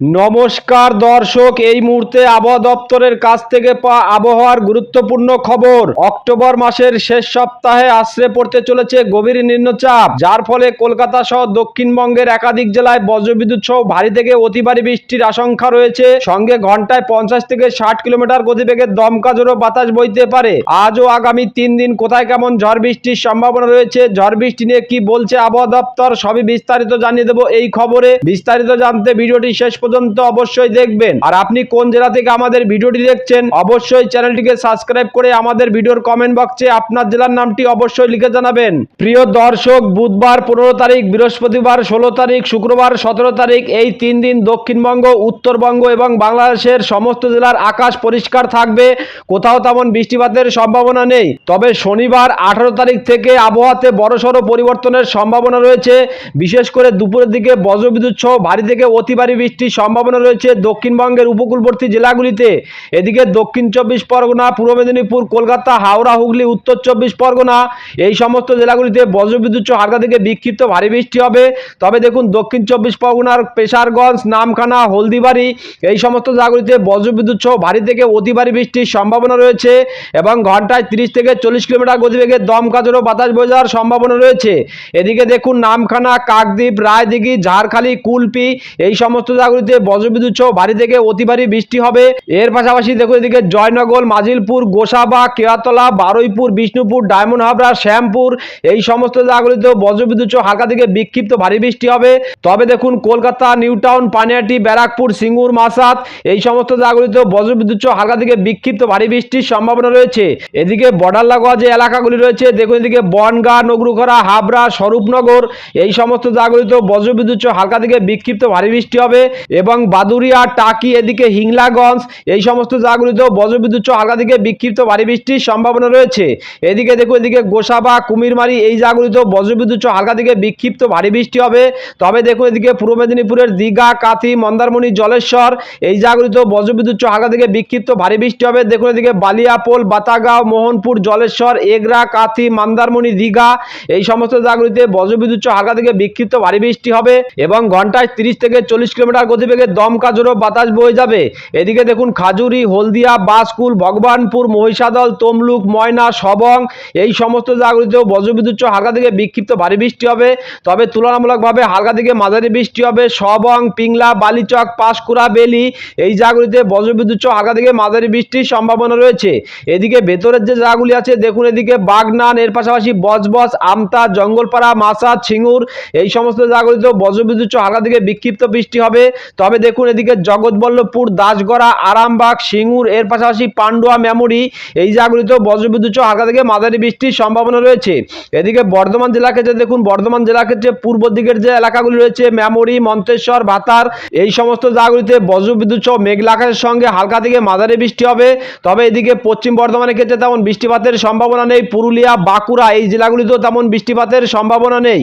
নমস্কার দর্শক, এই মুহূর্তে আবহাওয়া দপ্তরের কাছ থেকে পাওয়া আবহাওয়ার গুরুত্বপূর্ণ খবর। অক্টোবর মাসের শেষ সপ্তাহে আশ্রে পড়তে চলেছে গভীর নিম্নচাপ, যার ফলে কলকাতা সহ দক্ষিণবঙ্গের একাধিক জেলায় বজ্রবিদ্যুৎ সহ ভারী থেকে অতি ভারী বৃষ্টির আশঙ্কা রয়েছে। সঙ্গে ঘন্টায় পঞ্চাশ থেকে ষাট কিলোমিটার গতিবেগে দমকা জোরো বাতাস বইতে পারে। আজ ও আগামী তিন দিন কোথায় কেমন ঝড় বৃষ্টির সম্ভাবনা রয়েছে, ঝড় বৃষ্টি নিয়ে কি বলছে আবহাওয়া দপ্তর, সবই বিস্তারিত জানিয়ে দেবো এই খবরে। বিস্তারিত জানতে ভিডিওটি শেষ পর্যন্ত অবশ্যই দেখবেন। আর আপনি কোন জেলা থেকে আমাদের ভিডিওটি দেখছেন, অবশ্যই চ্যানেলটিকে সাবস্ক্রাইব করে আমাদের ভিডিওর কমেন্ট বক্সে আপনার জেলার নামটি অবশ্যই লিখে জানাবেন। প্রিয় দর্শক, বুধবার পনেরো তারিখ, বৃহস্পতিবার ষোলো তারিখ, শুক্রবার সতেরো তারিখ, এই তিন দিন দক্ষিণবঙ্গ, উত্তরবঙ্গ এবং বাংলাদেশের সমস্ত জেলার আকাশ পরিষ্কার থাকবে। কোথাও তেমন বৃষ্টিপাতের সম্ভাবনা নেই। তবে শনিবার আঠারো তারিখ থেকে আবহাওয়াতে বড়সড় পরিবর্তনের সম্ভাবনা রয়েছে। বিশেষ করে দুপুরের দিকে বজ্রবিদ্যুৎ সহ ভারী থেকে অতি ভারী বৃষ্টির সম্ভাবনা রয়েছে দক্ষিণবঙ্গের উপকূলবর্তী জেলাগুলিতে। এদিকে দক্ষিণ চব্বিশ পরগনা, পূর্ব মেদিনীপুর, কলকাতা, হাওড়া, হুগলি, উত্তর চব্বিশ পরগনা এই সমস্ত জেলাগুলিতে বজ্রবিদ্যুৎ হালকা থেকে বিক্ষিপ্ত ভারী বৃষ্টি হবে। তবে দেখুন, দক্ষিণ চব্বিশ পরগনার পেশারগঞ্জ, নামখানা, হলদিবাড়ি এই সমস্ত জায়গাগুলিতে বজ্রবিদ্যুৎ সহ ভারী থেকে অতি ভারী বৃষ্টির সম্ভাবনা রয়েছে এবং ঘন্টায় তিরিশ থেকে চল্লিশ কিলোমিটার গতিবেগে দমকা জোরো বাতাস বয়ে যাওয়ার সম্ভাবনা রয়েছে। এদিকে দেখুন, নামখানা, কাকদ্বীপ, রায়দিঘি, ঝাড়খালি, কুলপি এই সমস্ত জায়গাগুলিতে বজ্রবিদ্যুৎ সহ ভারী থেকে অতি ভারী বৃষ্টি হবে। এর পাশাপাশি দেখুন এদিকে জয়নগর, মাজিলপুর, গোসাবা কেয়াতলা বারুইপুর, বিষ্ণুপুর, ডায়মন্ড হাবড়া, শ্যামপুর, এই সমস্ত জায়গাগুলিতেও বজ্রবিদ্যুৎ সহ হালকা থেকে বিক্ষিপ্ত ভারী বৃষ্টি হবে। তবে দেখুন কলকাতা নিউ টাউন পানিয়াটি, ব্যারাকপুর, সিঙ্গুর মাসাত এই সমস্ত জায়গাগুলিতেও বজ্রবিদ্যুৎ সহ হালকা থেকে বিক্ষিপ্ত ভারী বৃষ্টির সম্ভাবনা রয়েছে। এদিকে বর্ডার লাগোয়া যে এলাকাগুলি রয়েছে, দেখুন এদিকে বনগাঁ, নগরুখরা, হাবড়া, স্বরূপনগর, এই সমস্ত জায়গাগুলিতেও বজ্রবিদ্যুৎ সহ হালকা থেকে বিক্ষিপ্ত ভারী বৃষ্টি হবে। এবং বাদুরিয়া টাকি, এদিকে হিংলাগঞ্জ, এই সমস্ত জায়গাগুলিতেও বজ্রবিদ্যুৎ হালকা থেকে বিক্ষিপ্ত ভারী বৃষ্টির সম্ভাবনা রয়েছে। এদিকে দেখুন, এদিকে গোসাবা, কুমিরমারি, এই জায়গাগুলিতেও বজ্রবিদ্যুৎ হালকা থেকে বিক্ষিপ্ত ভারী বৃষ্টি হবে। তবে দেখুন, এদিকে পূর্ব মেদিনীপুরের দীঘা, কাথি, মন্দারমণি, জলেশ্বর, এই জায়গাগুলিতেও বজ্রবিদ্যুৎ হালকা থেকে বিক্ষিপ্ত ভারী বৃষ্টি হবে। দেখুন, এদিকে বালিয়াপোল, বাতাগাঁও, মোহনপুর, জলেশ্বর, এগরা, কাথি, মন্দারমণি, দীঘা, এই সমস্ত জায়গাগুলিতে বজ্রবিদ্যুৎ হালকা থেকে বিক্ষিপ্ত ভারী বৃষ্টি হবে এবং ঘন্টায় তিরিশ থেকে চল্লিশ কিলোমিটার গতিবেগে দমকা জোরো বাতাস বয়ে যাবে। এদিকে দেখুন খাজুরি, হলদিয়া, বাসকুল, ভগবানপুর, মহিষাদল, তমলুক, ময়না, সবং, এই সমস্ত জায়গাগুলিতেও বজ্রবিদ্যুৎ হালকা থেকে বিক্ষিপ্ত ভারী বৃষ্টি হবে। তবে তুলনামূলকভাবে হালকা থেকে মাঝারি বৃষ্টি হবে। সবং, পিংলা, বালিচক, পাঁশকুড়া, বেলি, এই জায়গাগুলিতে বজ্রবিদ্যুৎ হালকা থেকে মাঝারি বৃষ্টির সম্ভাবনা রয়েছে। এদিকে ভেতরের যে জায়গাগুলি আছে, দেখুন এদিকে বাগনান, এর পাশাপাশি বজবজ, আমতা, জঙ্গলপাড়া মাসা ছিঙ্গুর এই সমস্ত জায়গাগুলিতেও বজ্রবিদ্যুৎ হালকা থেকে বিক্ষিপ্ত বৃষ্টি হবে। তবে দেখুন এদিকে জগৎবল্লভপুর, দাসগড়া, আরামবাগ, সিঙ্গুর, এর পাশাপাশি পান্ডুয়া, মেমোরি, এই জায়গাগুলিতেও বজ্রবিদ্যুৎ হালকা থেকে মাঝারি বৃষ্টির সম্ভাবনা রয়েছে। এদিকে বর্ধমান জেলা ক্ষেত্রে দেখুন, বর্ধমান জেলা ক্ষেত্রে পূর্ব দিকের যে এলাকাগুলি রয়েছে, মেমোরি, মন্তেশ্বর, ভাতার, এই সমস্ত জায়গাগুলিতে বজ্রবিদ্যুৎ সহ মেঘলা আকাশের সঙ্গে হালকা থেকে মাঝারি বৃষ্টি হবে। তবে এদিকে পশ্চিম বর্ধমানের ক্ষেত্রে তেমন বৃষ্টিপাতের সম্ভাবনা নেই। পুরুলিয়া, বাঁকুড়া এই জেলাগুলিতেও তেমন বৃষ্টিপাতের সম্ভাবনা নেই।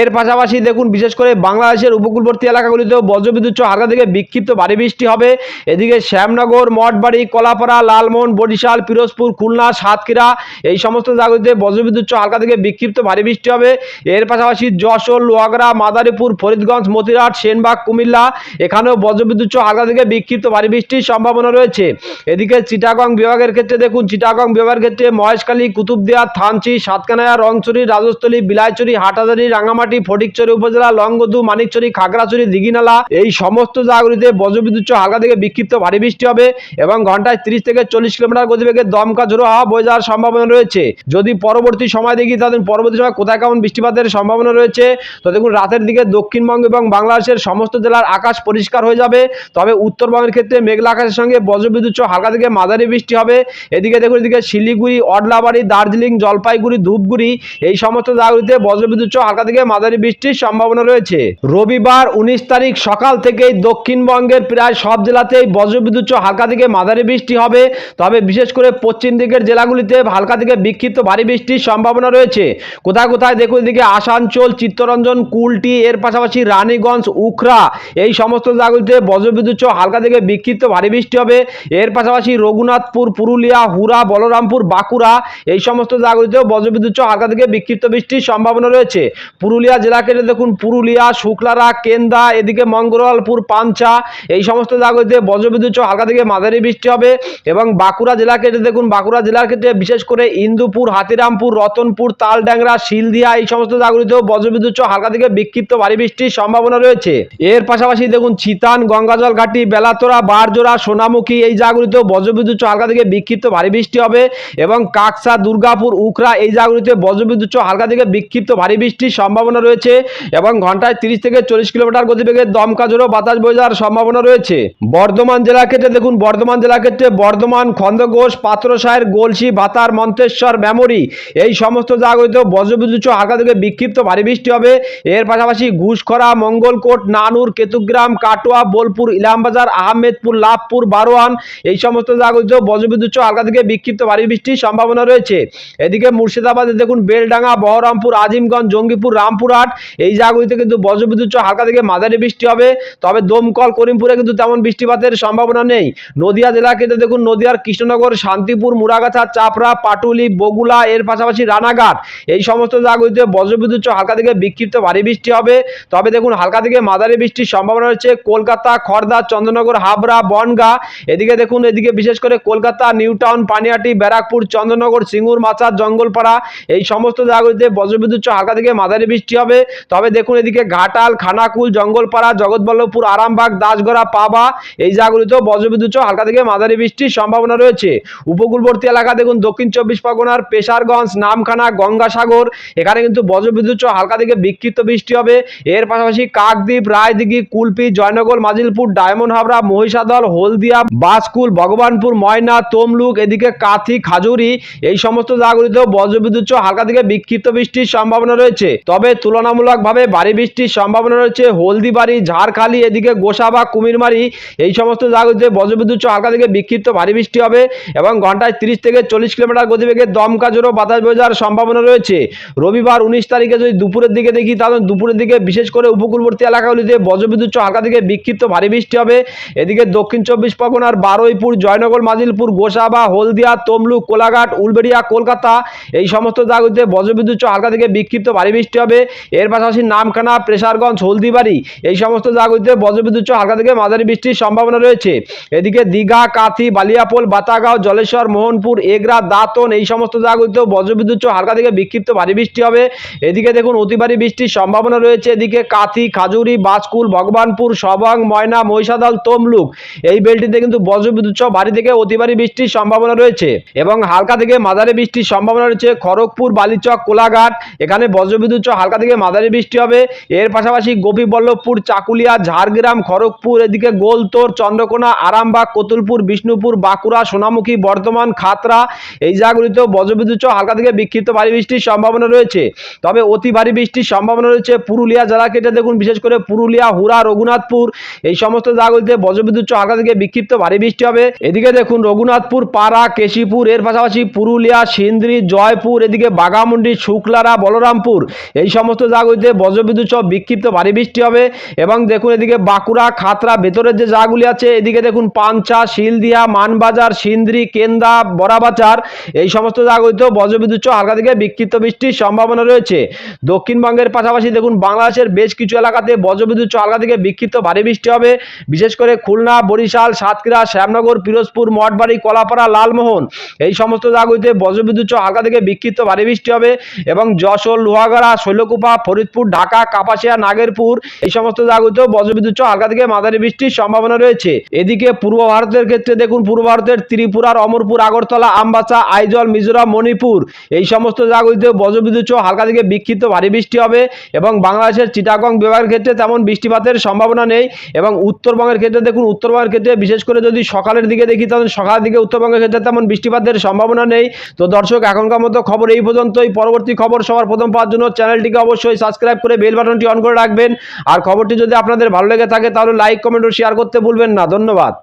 এর পাশাপাশি দেখুন, বিশেষ করে বাংলাদেশের উপকূলবর্তী এলাকাগুলিতেও বজ্রবিদ্যুৎ হালকা থেকে বিক্ষিপ্ত ভারী বৃষ্টি হবে। এদিকে শ্যামনগর, মঠবাড়ি, কলাপাড়া, লালমোহন, বরিশাল, পিরোজপুর, খুলনা, সাতক্ষীরা এই সমস্ত জায়গাগুলিতে বজ্রবিদ্যুৎ হালকা থেকে বিক্ষিপ্ত ভারী বৃষ্টি হবে। এর পাশাপাশি যশোর লোহাগড়া মাদারীপুর, ফরিদগঞ্জ, মতিরাট, সেনবাগ, কুমিল্লা এখানেও বজ্রবিদ্যুৎ হালকা থেকে বিক্ষিপ্ত ভারী বৃষ্টির সম্ভাবনা রয়েছে। এদিকে চিটাগং বিভাগের ক্ষেত্রে দেখুন, চিটাগং বিভাগের ক্ষেত্রে মহেশখালী, কুতুবদিয়া, থানচি, সাতকানায়া রংচুরি রাজস্থলী বিলাইচুরি হাটাজারি রাঙামাটি ফটিকচুরি উপজেলা, লংগদু মানিকচুরি খাগড়াছড়ি, দিঘিনালা এই সমস্ত জায়গাগুলিতে বজ্রবিদ্যুৎ হালকা থেকে বিক্ষিপ্ত ভারী বৃষ্টি হবে এবং ঘন্টায় তিরিশ থেকে চল্লিশ কিলোমিটার গতিবেগে দমকা ঝোড়ো হাওয়া বয়ে যাওয়ার সম্ভাবনা রয়েছে। যদি পরবর্তী সময় দেখি তাদের পরবর্তী সময় কোথায় কেমন বৃষ্টিপাতের সম্ভাবনা রয়েছে। তো দেখুন, রাতের দিকে দক্ষিণবঙ্গ এবং বাংলাদেশের সমস্ত জেলার আকাশ পরিষ্কার হয়ে যাবে। তবে উত্তরবঙ্গের ক্ষেত্রে মেঘলা আকাশের সঙ্গে বজ্রবিদ্যুৎ হালকা থেকে মাঝারি বৃষ্টি হবে। এদিকে দেখুন, এদিকে শিলিগুড়ি, অডলাবাড়ি, দার্জিলিং, জলপাইগুড়ি, ধূপগুড়ি এই সমস্ত জায়গাগুলিতে বজ্রবিদ্যুৎ হালকা থেকে মাঝারি বৃষ্টির সম্ভাবনা রয়েছে। রবিবার উনিশ তারিখ সকাল থেকেই দক্ষিণবঙ্গের প্রায় সব জেলাতেই বজ্রবিদ্যুৎ হালকা থেকে মাঝারি বৃষ্টি হবে। তবে বিশেষ করে পশ্চিম দিকের জেলাগুলিতে হালকা থেকে বিক্ষিপ্ত ভারী বৃষ্টির সম্ভাবনা রয়েছে। কোথায় কোথায় দেখুন এদিকে আসানসোল, চিত্তরঞ্জন, কুলটি, এর পাশাপাশি রানীগঞ্জ উখরা এই সমস্ত জেলাগুলিতে বজ্রবিদ্যুৎ হালকা থেকে বিক্ষিপ্ত ভারী বৃষ্টি হবে। এর পাশাপাশি রঘুনাথপুর, পুরুলিয়া হুরা বলরামপুর, বাঁকুড়া এই সমস্ত জায়গাগুলিতেও বজ্রবিদ্যুৎ হালকা থেকে বিক্ষিপ্ত বৃষ্টির সম্ভাবনা রয়েছে। পুরুলিয়া জেলাকে দেখুন, পুরুলিয়া, শুক্লারা, কেন্দা, এদিকে মঙ্গলপুর রঘুনাথপুর পাঞ্চা এই সমস্ত জায়গাতে বজ্রবিদ্যুৎ সহ হালকা থেকে মাঝারি বৃষ্টি হবে এবং বাঁকুড়া জেলা ক্ষেত্রে দেখুন, বাঁকুড়া জেলার ক্ষেত্রে বিশেষ করে ইন্দুপুর, হাতিরামপুর, রতনপুর তালড্যাংরা শিলদিয়া, এই সমস্ত জায়গাগুলিতেও বজ্রবিদ্যুৎ সহ হালকা থেকে বিক্ষিপ্ত ভারী বৃষ্টির সম্ভাবনা রয়েছে। এর পাশাপাশি দেখুন চিতান গঙ্গাজল ঘাটি, বেলাতোরা, বারজোড়া, সোনামুখী, এই জায়গাগুলিতেও বজ্রবিদ্যুৎ সহ হালকা থেকে বিক্ষিপ্ত ভারী বৃষ্টি হবে এবং কাকসা, দুর্গাপুর উখরা এই জায়গাগুলিতে বজ্রবিদ্যুৎ সহ হালকা থেকে বিক্ষিপ্ত ভারী বৃষ্টির সম্ভাবনা রয়েছে এবং ঘন্টায় তিরিশ থেকে চল্লিশ কিলোমিটার গতিবেগে দমকা জোরো বাতাস বয়ে যাওয়ার সম্ভাবনা রয়েছে। বর্ধমান জেলা ক্ষেত্রে দেখুন, বর্ধমান জেলা ক্ষেত্রে বর্ধমান খন্দঘোষ পাত্রসায়ের গোলসি ভাতার মন্তেশ্বর, মেমরি এই সমস্ত জায়গাগুলিতেও বজ্রবিদ্যুৎ হালকা থেকে বিক্ষিপ্ত ভারী বৃষ্টি হবে। এর পাশাপাশি ঘুষখরা, মঙ্গলকোট, নানুর, কেতুগ্রাম, কাটোয়া, বোলপুর, ইলামবাজার, আহমেদপুর, লাভপুর, বারোয়ান এই সমস্ত জায়গাগুলিতেও বজ্রবিদ্যুৎ হালকা থেকে বিক্ষিপ্ত ভারী বৃষ্টির সম্ভাবনা রয়েছে। এদিকে মুর্শিদাবাদে দেখুন, বেলডাঙ্গা, বহরমপুর, আজিমগঞ্জ, জঙ্গিপুর, রামপুরহাট এই জায়গাগুলিতে কিন্তু বজ্রবিদ্যুৎ হালকা থেকে মাঝারি বৃষ্টি হবে। তবে দমকল করিমপুরে কিন্তু তেমন বৃষ্টিপাতের সম্ভাবনা নেই। নদিয়া জেলা ক্ষেত্রে দেখুন, নদিয়ার কৃষ্ণনগর, শান্তিপুর, মুরাগাছা, চাপড়া, পাটুলি, বগুলা, এর পাশাপাশি রানাঘাট। এই সমস্ত জায়গাগুলিতে বজ্রবিদ্যুৎ হালকা থেকে বিক্ষিপ্ত ভারী বৃষ্টি হবে। তবে দেখুন, হালকা থেকে মাঝারি বৃষ্টির সম্ভাবনা রয়েছে কলকাতা খড়দা চন্দ্রনগর, হাবড়া, বনগা। এদিকে দেখুন, এদিকে বিশেষ করে কলকাতা নিউ টাউন পানিহাটি ব্যারাকপুর, চন্দ্রনগর, সিঙ্গুর মাচার জঙ্গলপাড়া, এই সমস্ত জায়গাগুলিতে বজ্রবিদ্যুৎ হালকা থেকে মাঝারি বৃষ্টি হবে। তবে দেখুন, এদিকে ঘাটাল, খানাকুল, জঙ্গলপাড়া, জগৎবল্লভপুর আরামবাগ, দাসগড়া, পাবা, এই জায়গাগুলিতেও বজ্রবিদ্যুৎ হালকা থেকে মাঝারি বৃষ্টির সম্ভাবনা রয়েছে। উপকূলবর্তী এলাকা দেখুন, দক্ষিণ চব্বিশ পরগনার পেশারগঞ্জ, নামখানা, গঙ্গাসাগর, এখানে কিন্তু বজ্রবিদ্যুৎ হালকা থেকে বিক্ষিপ্ত বৃষ্টি হবে। এর পাশাপাশি কাকদ্বীপ, রায়দিঘি, কুলপি, জয়নগর, মাজিলপুর, ডায়মন্ড হাবড়া, মহিষাদল, হলদিয়া, বাসকুল, ভগবানপুর, ময়না, তমলুক, এদিকে কাথি, খাজুরি, এই সমস্ত জায়গাগুলিতেও বজ্রবিদ্যুৎ হালকা থেকে বিক্ষিপ্ত বৃষ্টির সম্ভাবনা রয়েছে। তবে তুলনামূলকভাবে ভারী বৃষ্টির সম্ভাবনা রয়েছে। হলদিবাড়ি, ঝাড়খালি এদিকে গোসাবা কুমিরমারি এই সমস্ত জায়গাগুলিতে বজ্রবিদ্যুৎ হালকা থেকে বিক্ষিপ্ত ভারী বৃষ্টি হবে এবং ঘন্টায় তিরিশ থেকে চল্লিশ কিলোমিটার গতিবেগে দমকা জোরো বাতাস বয়ে যাওয়ার সম্ভাবনা রয়েছে। রবিবার উনিশ তারিখে যদি দুপুরের দিকে দেখি, তাহলে দুপুরের দিকে বিশেষ করে উপকূলবর্তী এলাকাগুলিতে বজ্রবিদ্যুৎ হালকা থেকে বিক্ষিপ্ত ভারী বৃষ্টি হবে। এদিকে দক্ষিণ চব্বিশ পরগনার বারুইপুর, জয়নগর, মাজিলপুর গোসাবা হলদিয়া, তমলুক, কোলাঘাট, উলবেড়িয়া, কলকাতা, এই সমস্ত জায়গাগুলিতে বজ্রবিদ্যুৎ হালকা থেকে বিক্ষিপ্ত ভারী বৃষ্টি হবে। এর পাশাপাশি নামখানা, প্রেসারগঞ্জ, হলদিবাড়ি, এই সমস্ত জায়গাগুলিতে বজ্রবিদ্যুৎ হালকা থেকে মাঝারি বৃষ্টির সম্ভাবনা রয়েছে। এদিকে দীঘা, কাথি, বালিয়াপোল, বাতাগাঁও, জলেশ্বর, মোহনপুর, এগরা, দাঁতন এই সমস্ত জায়গাগুলিতেও বজ্রবিদ্যুৎ হালকা থেকে বিক্ষিপ্ত ভারী বৃষ্টি হবে। এদিকে দেখুন অতি ভারী বৃষ্টির সম্ভাবনা রয়েছে। এদিকে কাথি, খাজুরি বাজকুল ভগবানপুর, সবং, ময়না, মহিষাদল, তমলুক এই বেলটিতে কিন্তু বজ্রবিদ্যুৎ সহ ভারী থেকে অতি ভারী বৃষ্টির সম্ভাবনা রয়েছে এবং হালকা থেকে মাঝারি বৃষ্টির সম্ভাবনা রয়েছে খড়গপুর, বালিচক, কোলাঘাট। এখানে বজ্রবিদ্যুৎ হালকা থেকে মাঝারি বৃষ্টি হবে। এর পাশাপাশি গোপীবল্লভপুর, চাকুলিয়া ঝাড়গ্রাম, খড়গপুর, এদিকে গোলতোর, চন্দ্রকোনা, আরামবাগ, কতুলপুর, বিষ্ণুপুর, বাঁকুড়া, সোনামুখী, বর্ধমান খাতরা এই জায়গাগুলিতেও বজ্রবিদ্যুৎ হালকা থেকে বিক্ষিপ্ত ভারী বৃষ্টির সম্ভাবনা রয়েছে। তবে অতি ভারী বৃষ্টির সম্ভাবনা রয়েছে পুরুলিয়া জেলা কেটে দেখুন, বিশেষ করে পুরুলিয়া হুরা রঘুনাথপুর। এই সমস্ত জায়গাগুলিতে বজ্রবিদ্যুৎ হালকা থেকে বিক্ষিপ্ত ভারী বৃষ্টি হবে। এদিকে দেখুন, রঘুনাথপুর, পাড়া, কেশিপুর, এর পাশাপাশি পুরুলিয়া, সিন্দ্রি, জয়পুর, এদিকে বাঘামুন্ডি, শুক্লারা, বলরামপুর। এই সমস্ত জায়গাগুলিতে বজ্রবিদ্যুৎ বিক্ষিপ্ত ভারী বৃষ্টি হবে এবং দেখুন, এদিকে বাঁকুড়া, খাতড়া, ভেতরের যে জায়গাগুলি আছে, এদিকে দেখুন পাঞ্চা, শিলদিয়া, মানবাজার, সিন্দ্রি, কেন্দা, বড়াবাজার, এই সমস্ত জায়গাগুলিতেও বজ্রবিদ্যুৎ হালকা থেকে বিক্ষিপ্ত বৃষ্টির সম্ভাবনা রয়েছে। দক্ষিণবঙ্গের পাশাপাশি দেখুন বাংলাদেশের বেশ কিছু এলাকাতে বজ্রবিদ্যুৎ হালকা থেকে বিক্ষিপ্ত ভারী বৃষ্টি হবে। বিশেষ করে খুলনা, বরিশাল, সাতক্ষীরা, শ্যামনগর, পিরোজপুর, মঠবাড়ি, কলাপাড়া, লালমোহন, এই সমস্ত জায়গাগুলিতে বজ্রবিদ্যুৎ হালকা থেকে বিক্ষিপ্ত ভারী বৃষ্টি হবে এবং যশোর, লোহাগড়া, শৈলকুপা, ফরিদপুর, ঢাকা, কাপাসিয়া, নাগেরপুর, এই সমস্ত জায়গাগুলিতেও বজ্রবিদ্যুৎ সহ হালকা থেকে মাঝারি বৃষ্টির সম্ভাবনা রয়েছে। এদিকে পূর্ব ভারতের ক্ষেত্রে দেখুন, পূর্ব ভারতের ত্রিপুরার অমরপুর, আগরতলা, আমবাসা, আইজল, মিজোরাম, মণিপুর, এই সমস্ত জায়গাগুলিতে বজ্রবিদ্যুৎ সহ হালকা থেকে বিক্ষিপ্ত ভারী বৃষ্টি হবে এবং বাংলাদেশের চিটাগং বিভাগের ক্ষেত্রে তেমন বৃষ্টিপাতের সম্ভাবনা নেই এবং উত্তরবঙ্গের ক্ষেত্রে দেখুন, উত্তরবঙ্গের ক্ষেত্রে বিশেষ করে যদি সকালের দিকে দেখি, তাহলে সকালের দিকে উত্তরবঙ্গের ক্ষেত্রে তেমন বৃষ্টিপাতের সম্ভাবনা নেই। তো দর্শক, এখনকার মতো খবর এই পর্যন্তই। পরবর্তী খবর সবার প্রথম পাওয়ার জন্য চ্যানেলটিকে অবশ্যই সাবস্ক্রাইব করে বেল বাটনটি অন করে রাখবেন। আর খবরটি যদি আপনাদের ভালো লেগে থাকে তাহলে লাইক কমেন্ট ও শেয়ার করতে ভুলবেন না। ধন্যবাদ।